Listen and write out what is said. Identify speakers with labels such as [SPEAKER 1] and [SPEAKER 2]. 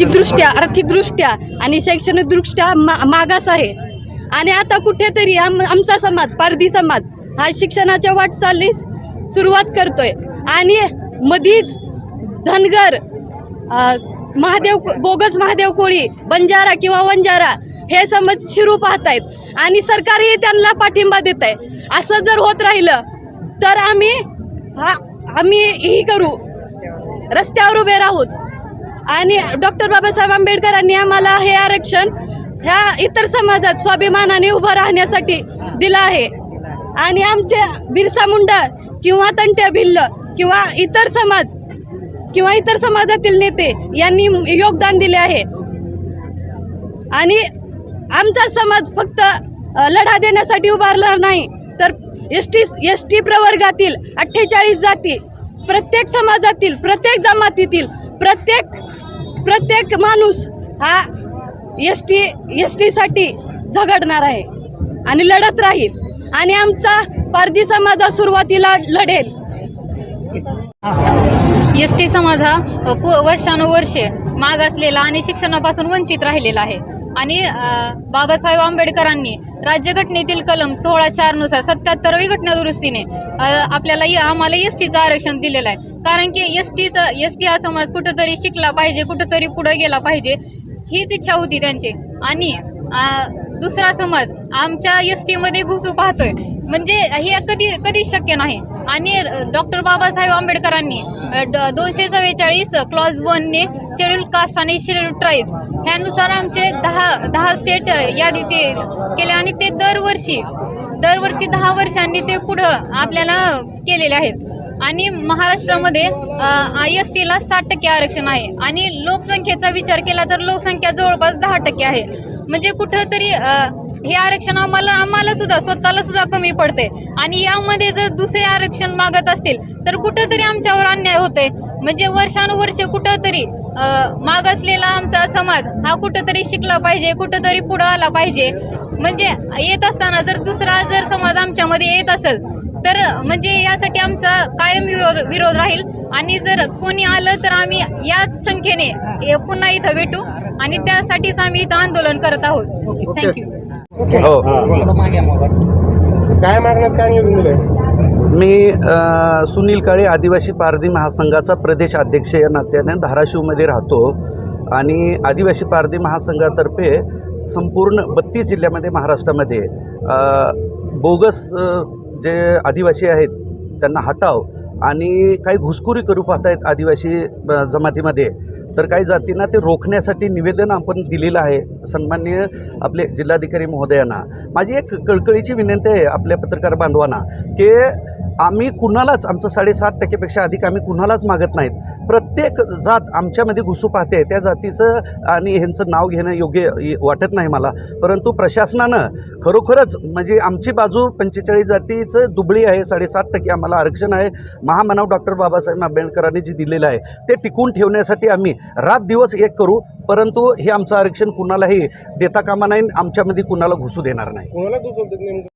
[SPEAKER 1] सामाजिकदृष्ट्या आर्थिकदृष्ट्या आणि शैक्षणिकदृष्ट्या मा मागास आहे. आणि आता कुठेतरी आम आमचा समाज पारधी समाज हा शिक्षणाच्या वाटचालीस सुरुवात करतोय. आणि मधीच धनगर महादेव बोगस महादेव कोळी बंजारा किंवा वंजारा हे समज शिरू पाहतायत. आणि सरकारही त्यांना पाठिंबा देत आहे असं जर होत राहिलं तर आम्ही हा आम्ही ही करू. रस्त्यावर उभे राहूत. आणि डॉक्टर बाबासाहेब आंबेडकरांनी आम्हाला हे आरक्षण ह्या इतर समाजात स्वाभिमानाने उभं राहण्यासाठी दिलं आहे. आणि आमचे बिरसा मुंडा किंवा तंट्या भिल्ल किंवा इतर समाज किंवा इतर समाजातील नेते यांनी योगदान दिले आहे. आणि आमचा समाज फक्त लढा देण्यासाठी उभारला नाही तर एस टी एस टी प्रवर्गातील अठ्ठेचाळीस जाती प्रत्येक समाजातील प्रत्येक जमातीतील प्रत्येक प्रत्येक माणूस हा एस टी एस टीसाठी झगडणार आहे आणि लढत राहील. आणि आमचा पारधी समाजा सुरुवातीला लढेल.
[SPEAKER 2] एस टी समाज हा वर्षानुवर्षे मागासलेला आणि शिक्षणापासून वंचित राहिलेला आहे. आणि बाबासाहेब आंबेडकरांनी राज्यघटनेतील कलम सोळा चारनुसार सत्याहत्तरावी घटना दुरुस्तीने आपल्याला आम्हाला एस टीचं आरक्षण दिलेलं आहे. कारण की एस टीचं एस टी हा समाज कुठंतरी शिकला पाहिजे कुठंतरी पुढे गेला पाहिजे हीच इच्छा होती त्यांची. आणि दुसरा समाज आमच्या एस टीमध्ये घुसू पाहतोय. म्हणजे हे कधी कधी शक्य नाही. आणि डॉक्टर बाबासाहेब आंबेडकरांनी ड- दोनशे चव्वेचाळीस क्लॉज वनने शेड्यूल कास्ट आणि शेड्यूल ट्राईब्स ह्यानुसार आमचे दहा दहा स्टेट यादी ते केले आणि ते दरवर्षी दरवर्षी दहा वर्षांनी ते पुढं आपल्याला केलेले आहेत. आणि महाराष्ट्रामध्ये आय एस टीला साठ टक्के आरक्षण आहे. आणि लोकसंख्येचा विचार केला तर लोकसंख्या जवळपास दहा टक्के आहे. म्हणजे कुठंतरी हे आरक्षण आम्हाला आम्हाला सुद्धा स्वतःला सुद्धा कमी पडते आणि यामध्ये जर दुसरे आरक्षण मागत असतील तर कुठंतरी आमच्यावर अन्याय होतोय. म्हणजे वर्षानुवर्षे कुठंतरी मागासलेला आमचा समाज हा कुठंतरी शिकला पाहिजे कुठंतरी पुढं आला पाहिजे. म्हणजे येत असताना जर दुसरा जर समाज आमच्यामध्ये येत असेल तर म्हणजे यासाठी आमचा कायम विरोध विरोध राहील. आणि जर कोणी आलं तर आम्ही याच संख्येने पुन्हा इथं भेटू. आणि त्यासाठीच आम्ही इथं आंदोलन करत आहोत. थँक्यू
[SPEAKER 3] हो.
[SPEAKER 4] काय मागण्यात काय निवेदन दिलंय
[SPEAKER 3] मी अ, सुनील काळे आदिवासी पारधी महासंघाचा प्रदेश अध्यक्ष या नात्याने धाराशिवमध्ये राहतो. आणि आदिवासी पारधी महासंघातर्फे संपूर्ण बत्तीस जिल्ह्यामध्ये महाराष्ट्रामध्ये अ, बोगस अ, जे आदिवासी आहेत त्यांना हटाव आणि काही घुसखोरी करू पाहतायत आदिवासी अ, जमातीमध्ये. तर काही जातींना ते रोखण्यासाठी निवेदन आपण दिलेलं आहे. सन्माननीय आपले जिल्हाधिकारी महोदयांना. माझी एक कळकळीची विनंती आहे आपल्या पत्रकार बांधवांना की आम्ही कुणालाच आमचं साडेसात टक्केपेक्षा अधिक आम्ही कुणालाच मागत नाहीत. प्रत्येक जात आमच्यामध्ये घुसू पाहते त्या जातीचं आणि ह्यांचं नाव घेणं योग्य वाटत नाही मला. परंतु प्रशासनानं खरोखरच म्हणजे आमची बाजू पंचेचाळीस जातीचं दुबळी आहे साडेसात टक्के आम्हाला आरक्षण आहे. महामानव डॉक्टर बाबासाहेब आंबेडकरांनी जे दिलेलं आहे ते टिकून ठेवण्यासाठी आम्ही रात दिवस एक करू परंतु हे आमचं आरक्षण कुणालाही देता कामा नाही आमच्यामध्ये कुणाला घुसू देणार नाही.